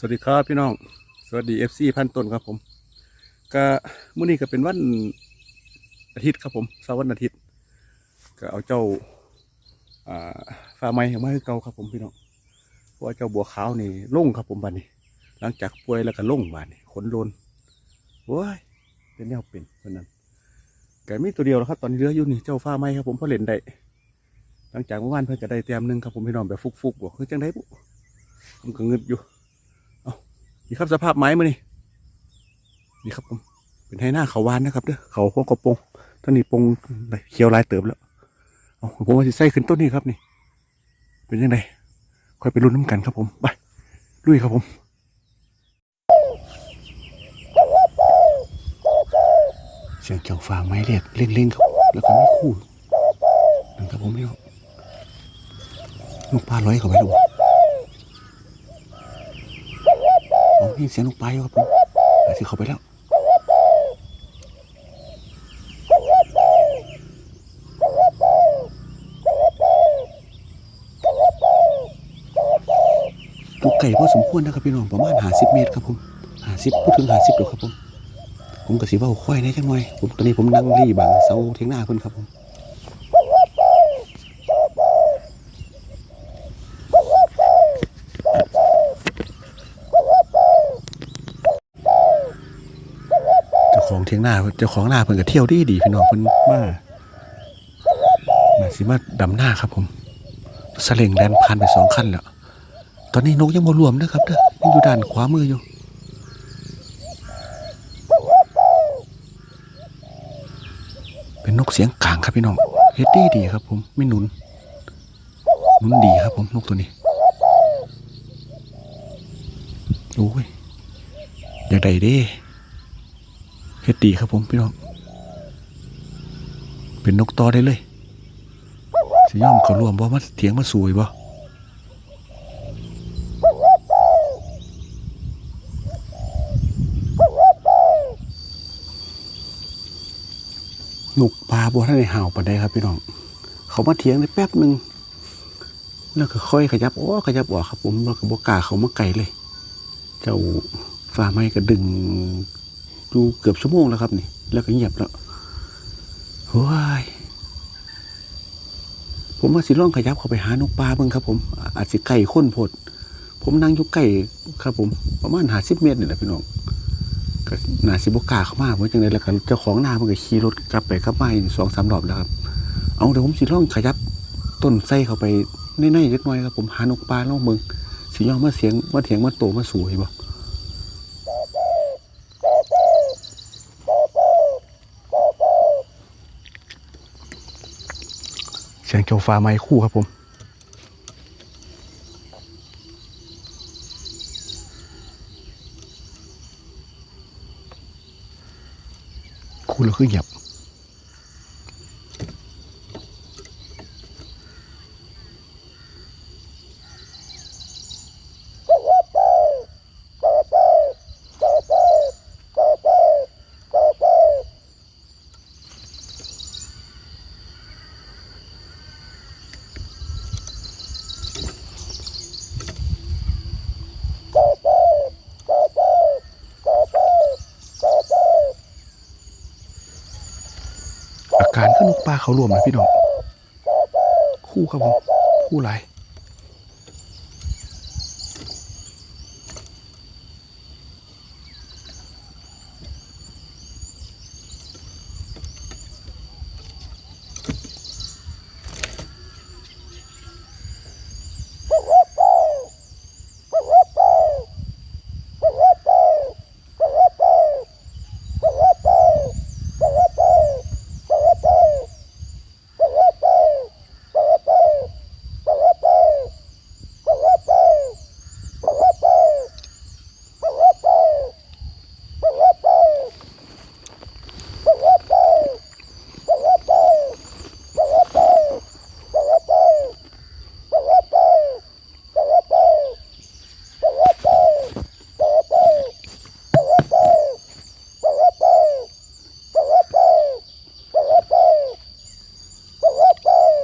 สวัสดีครับพี่น้อง สวัสดีเอฟซีพันต้นครับผมก็มื้อนี้ก็เป็นวันอาทิตย์ครับผมเสาร์วันอาทิตย์ ก็เอาเจ้าอ่าฟ้าไม้มาให้เก่าครับผมพี่น้องเพราะว่าเจ้าบัวขาวนี่ล่งครับผมบ้านนี้ หลังจากป่วยแล้วก็ล่งบ้านนี้ขนโลนโอ้ยเป็นแนวเป็นเพราะนั้นก็มีตัวเดียวแล้วครับตอนนี้เหลืออยู่นี่เจ้าฟ้าไม้ครับผมพอเล่นได้หลังจากเมื่อวานเพิ่นก็ได้เตรียมหนึงครับผมพี่น้องแบบฟุกๆบอกคือจังไดบุผมก็เงึดอยู่ นี่ครับสภาพไม้มานี่นี่ครับผมเป็นให้หน้าเขาวานนะครับเด้อเขาพวกกระปงต้นนี้ปงเขียวลายเติบแล้วเอาผมว่าสิใส่ขึ้นต้นนี้ครับนี่ เป็นยังไงค่อยไปรุ่นน้ำกันครับผมไปลุยครับผมเสียงเกี่ยวฟางไม้เรียกเล่งๆครับแล้วก็ไม่คู่นั่ครับผมนี่ครับลูกปลาร้อยเข้าไปแล้วบ่โอ้ยเสียงลูกปลาอยู่ครับผมอาจจะเขาไปแล้วลูกไก่พอสมควรนะครับพี่น้องประมาณหาสิบเมตรครับผมหาสิบพูดถึงหาสิบเดี๋ยวครับผมผมกระสีว่าควายได้จังหน่อยผมตอนนี้ผมนั่งรีบังเสาเทียงหน้าเพิ่นครับผม เจ้าขอ งเทียงหน้าเจ้าของหน้าเพิ่นก็เที่ยวดีดีพี่น้องเพิ่นมามาสิมาดำหน้าครับผมสเล็งแลนผ่านไปสองคันแล้วตอนนี้นกยังบ่รวมนะครับเด้อยังอยู่ด้านขวามืออยู่เป็นนกเสียงกลางครับพี่น้องเฮ็ดดีดีครับผมไม่หนุนหนุนดีครับผมนกตัวนี้โอ้ยอยากได้เด้เฮ็ดดีครับผมพี่น้อง เป็นนกตอได้เลยสิย่อมเขารวมบ่มาเถียงมาสวยบ่นกปลาบ่ทันได้ห่าวปานใดครับพี่น้อง เขามาเถียงได้แป๊บหนึ่งแล้วก็ค่อยขยับโอ้ขยับออกครับ ผมแล้วก็บ่กล้าเขามาไกลเลย เจ้าฟ้าไม้ก็ดึง ดูเกือบชั่วโมงแล้วครับนี่ แล้วก็เงียบแล้วโอ้ยผมว่าสิล่องขยับเข้าไปหานกปลาเบิ่งครับ ผม อาจสิไก่ข้นพด ผมนั่งอยู่ใกล้ครับ ผม ประมาณหาสิบเมตรนี่แหละพี่น้องก็นาสิบกาเข้ามาเพราะจังไดแล้วก็เจ้าของนามันก็ขี่รถกลับไปกลับมาอีกสองสามรอบแล้วครับ เอาเดี๋ยวผมสิล่องขยับต้นไส้เข้าไปในๆเล็กน้อยครับผมหานกปลาล่องเมืองสิย่องมาเสียงมาเถียงมาโตมาสวยบ่ เสียงเกียวฟ้าไม้คู่ครับผมคู่แล้วคือหยับ นกปลาเขารวมนะพี่น้องคู่ครับผมคู่หลาย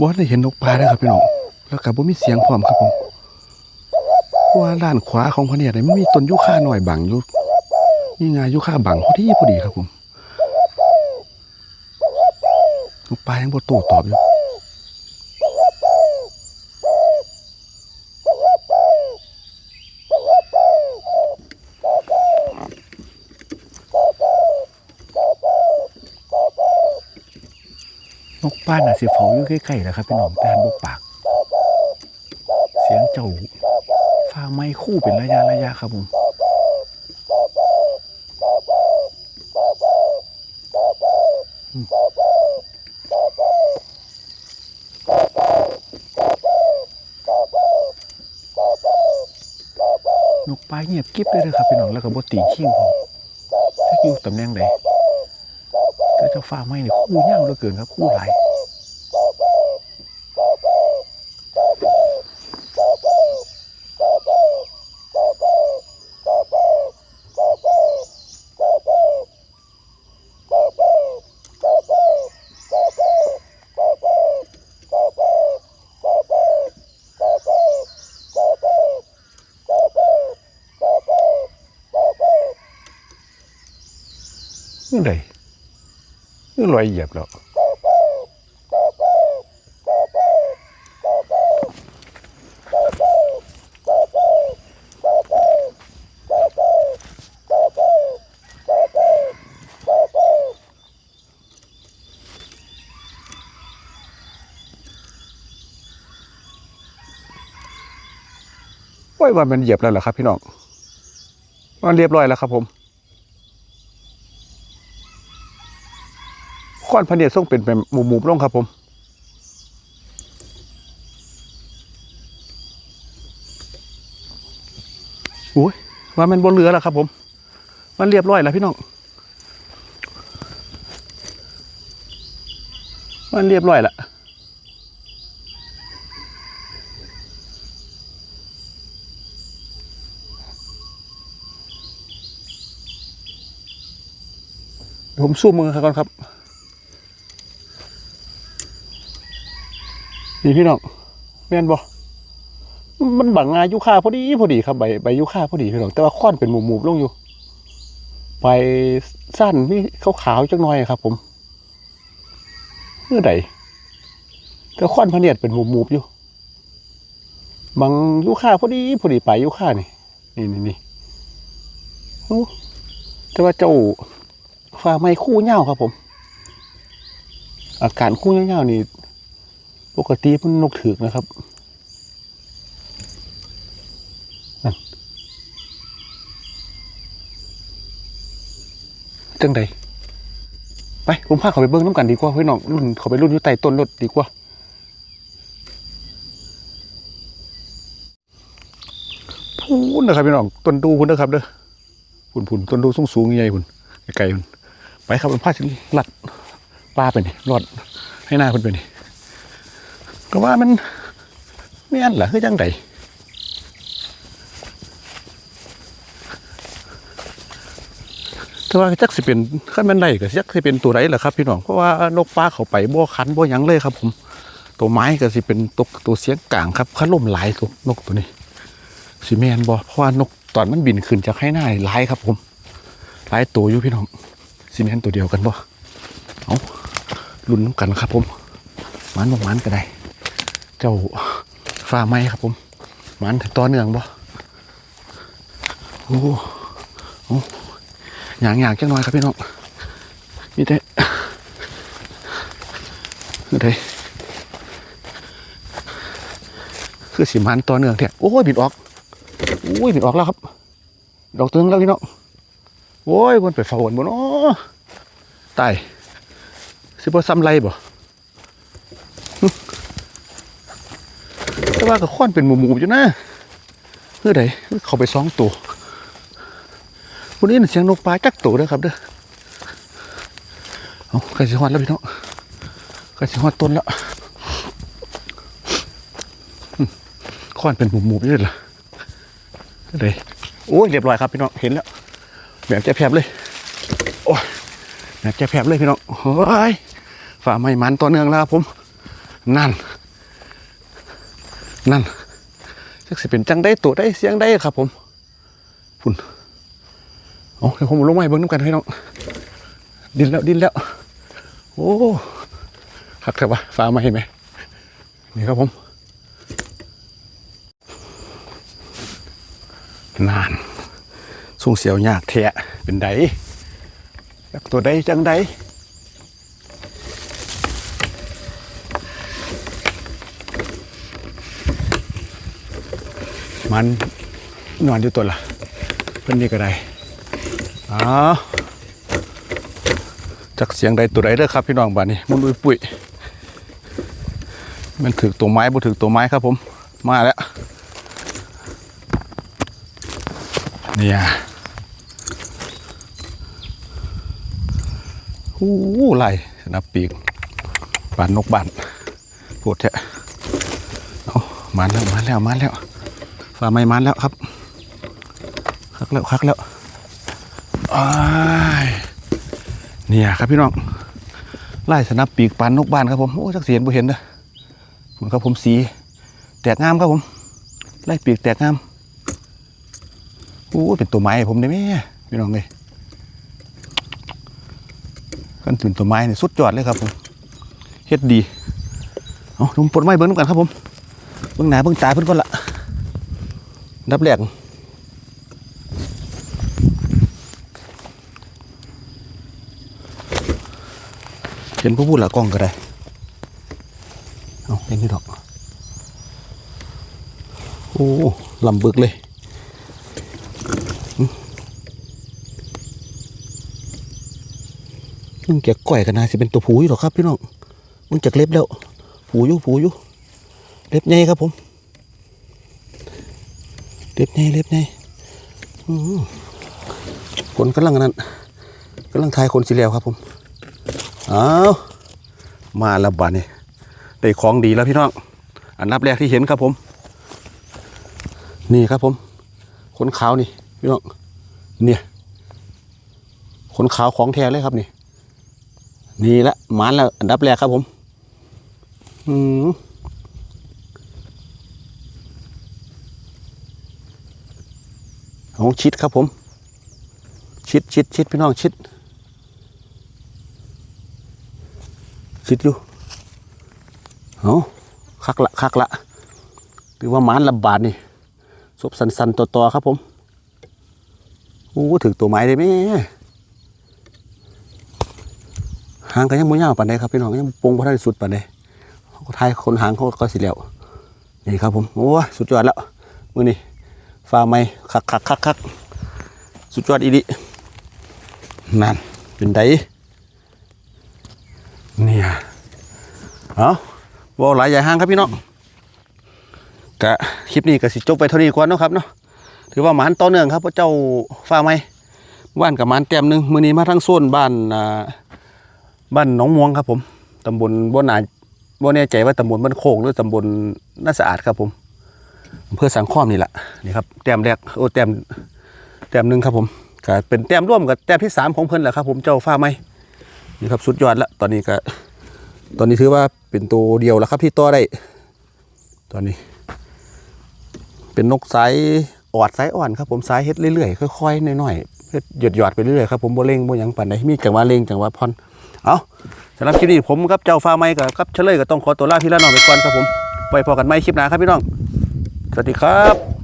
บอสได้เห็นนกปลาแล้วครับพี่น้องแล้วกับบ่มีเสียงพร้อมครับผมราะว่าด้านขวาของพระเนี่ยมันมีต้นยุค่าหน่อยบังอยู่นี่ไงยุค่าบังพอดีพอดีครับผมนกปลายังบ่โตตอบอยู่ นกป้าน่ะสิเฝ้าอยู่ใกล้ๆแหล้วครับพี่น้องแต่หันบ่ปาก เสียงเจ้าฟ้าไม้คู่เป็นระยะระยะครับผมนกปลาเงียบกิ๊บเลยนะครับพี่น้องแล้วก็บ่ตีขิ้งพอถ้าอยู่ตำแหน่งใดแต่เจ้าฟ้าไม้นี่ยคู่ยาวเหลือเกินครับ คู่ไหลยนี่ไดนี่ลอยเหยียบแล้วโอ้ยว่ามันเหยียบแล้วเหรอครับพี่น้องมันเรียบร้อยแล้วครับผม อนพระเนียดทรงเป็นแบบหมู่ๆลงครับผมโอ้ยว่ามันบนเรือแล้วครับผม มันเรียบร้อยแล้วพี่น้อง มันเรียบร้อยแล้วเดี๋ยวผมซูมมือครับก่อนครับ นี่พี่น้องแม่นบ่มันบังงายุค่าพอดีพอดีครับใบใบยุค่าพอดีพี่น้องแต่ว่าค้อนเป็นหมูๆลงอยู่ใบสั้นนี่ขาวๆจักหน่อยครับ ผมเมื่อใดแต่ค้อนพเนียดเป็นหมูๆอยู่บางยุค่าพอดีพอดีไปยุค่านี่นี่นี่นี่แต่ว่าเจ้าฟ้าไม้คู่เหย้าครับผม อาการคู่เหย้าๆนี่ ปกติมันนกถือกนะครับนั่นจังใดไปผมพาเขาไปเบิ้งน้ำกันดีกว่าเพื่อนน้องรุ่นเขาไปรุ่นอยู่ใต้ต้นรถดีกว่าพูนนะครับพี่น้องต้นดูพุ่นนะครับเด้อพุ่นพุ่นต้นดูสูงสูงใหญ่พุ่นไกลพุ่นไปครับผมพาถึงลัดปลาไปนี่รอดให้หน้าพุ่นไปนี่ ก็ว่ามันแม่นเหรอคือจังไดแต่ว่าจักสิเป็นขั้นแม่นไดก็จักสิเป็นตัวไรล่ะครับ พี่น้องเพราะว่านกปลาเขาไปบ่คันบ่ยังเลยครับ ผม ตัวไม้ก็สิเป็นตัวตัวเสียงกลางครับคันล่มหลายตัวนกตัวนี้สิแม่นบ่เพราะว่านกตอนมันบินขึ้นจากให้หน้าหลายครับ ผมหลายตัวอยู่พี่น้องสิแม่นตัวเดียวกันบ่เอาลุ้นน้ำกันครับ ผมมันบ่มันก็ได้ เจ้าฟ้าไม้ครับผมมันต่อเนื่องบ่โอ้โหอย่างอย่างจังหน่อยครับพี่น้องมีแต่คือไดคือสีมันต่อเนื่องแท้โอ้ยบิดออกโอ้ยบิดออกแล้วครับดอกตึงแล้วพี่น้องโอ้ยวนไปฝาวนบนอ๋อตายสิบ่ซ้ำไรบ่ แต่ ว่าก็ค่อนเป็นหมู่ๆอยู่นะเพื่อใดเขาไปสองตัววันนี้เสียงนกปลาจักตัวเด้อครับเด้อเอาใครสิฮอดแล้วพี่น้องใครสิฮอดต้นแล้วค่อนเป็นหมูๆอยู่เลยล่ะเพื่อใดโอ้ยเรียบร้อยครับพี่น้องเห็นแล้วแบบแจะแผบเลยโอ้ยแบบแจะแผบเลยพี่น้องโอ้ยฝ่าไม้มันต่อเนื่องแล้วครับผมนั่น นั่นจักสิเป็นจังได้ตัวได้เสียงได้ครับ ผมพุ่นเอาเดี๋ยวผมลงไม้เบิ่งน้ำกันให้น้องดินแล้วดินแล้ว โอ้หักแต่ว่าฟ้ามาเห็นไหมนี่ครับผมนานส่งเสียวยากแทะเป็นไดตัวใดจังใด มันนอนอยู่ตัวละเพิ่นนี่ก็ได้อ้าวจักเสียงใดตัวใดเด้อครับพี่น้องบ้านนี้มุนอุ้ยปุ้ยมันถือตัวไม้บ่ถือตัวไม้ครับผมมาแล้วเนี่ยหูไหลนับปีกบานนกบานปวดแทะเอามาแล้วมาแล้วมาแล้ว ฟ้าไม่มันแล้วครับคักแล้วคักแล้วเนี่ยครับพี่น้องไล่สนับปีกปานนกบ้านครับผมโอ้จักเสียนบ่เห็นเด้อผมครับผมสี แตกงามครับผมไล่ปีกแตกงามโอ้เป็นตัวไม้ผมได้ไหมพี่น้องเลยกันเป็นตัวไม้เนี่ยสุดยอดเลยครับผมเฮ็ดดีเอาดูปลดไม้เบิ้งน้ำกันครับผมเบิ้งหนาเบิ้งตาเพิ่นก่อนละ ดับแรกเห็นผู้พูดหละกล้องก็ได้ เอาเห็นที่ดอก โอ้ลำบึกเลยหึมึงแกก่อยกันนะสิเป็นตัวผูอยู่หรอครับพี่น้องมึงจากเล็บแล้ว ผูอยู่ผูอยู่ เล็บใหญ่ครับผม เล็บใหญ่เล็บใหญ่คนกำลังนั้นกำลังทายคนสีแล้วครับผมเอามาแล้วบัดนี่ได้ของดีแล้วพี่น้องอันดับแรกที่เห็นครับผม นี่ครับผม ขนขาวนี่พี่น้องเนี่ยขนขาวของแท้เลยครับนี่นี่ละหมานแล้วอันดับแรกครับผม อืม ของชิดครับผม ชิดชิดชิดพี่น้องชิด ชิดอยู่เอาคักละคักละถือว่ามานลำบาดนี่ซบสันสันตัวๆครับผมโอ้ถึงตัวไม้ได้ไหมหางก็ยังมุ่ยาวปานใดครับพี่น้องยังปงพระได้สุดปานใดเขาทายคนหางเขาก็สิแล้วนี่ครับผมโอ้สุดยอดแล้วมือนี่ ฟ้าไม้คักคักคักคักสุดยอดอีดินั่นเป็นไดเนี่ยเอาบอหลายใหญ่ห้างครับพี่น้องกะคลิปนี้ก็สิจบไปเท่านี้ก่อนเนาะครับเนาะถือว่าหมานต่อเนื่องครับพระเจ้าฟ้าไม้บ้านกับหมานแต้มหนึ่งมือนี้มาทั้งโซนบ้านอ่าบ้านหนองม่วงครับผมตำบลบ่นาบ่แน่ใจว่าตำบลบ้านโคกหรือตำบลน่าสะอาดครับผม อำเพื่อสังข้อมนี่แหละนี่ครับแต้มแรกโอ้แต้มแต้มหนึ่งครับผมก็เป็นแต้มร่วมกับแต้มที่สามของเพิ่นแหละครับ ผมเจ้าฟ้าไม้นี่ครับสุดยอดล้วตอนนี้ก็ตอนนี้ถือว่าเป็นตัวเดียวแล้วครับที่ต่อได้ ตอนนี้ เป็นนกสายออดสายอ่อนครับผมสายเฮ็ดเรื่อยๆค่อยๆน้อยๆเฮ็ดหยดหยอดไปเรื่อยๆครับผมโบเร่งบ่หยังปานใดมีจังหวะเร่งจังหวะผ่อนเอาสำหรับคลิปนี้ผมกับเจ้าฟ้าไม้กับครับเฉลยก็ต้องขอตัวลาพี่ละน้องไปก่อนครับผมไว้พอกันใหมคลิปหน้าครับพี่น้อง สวัสดีครับ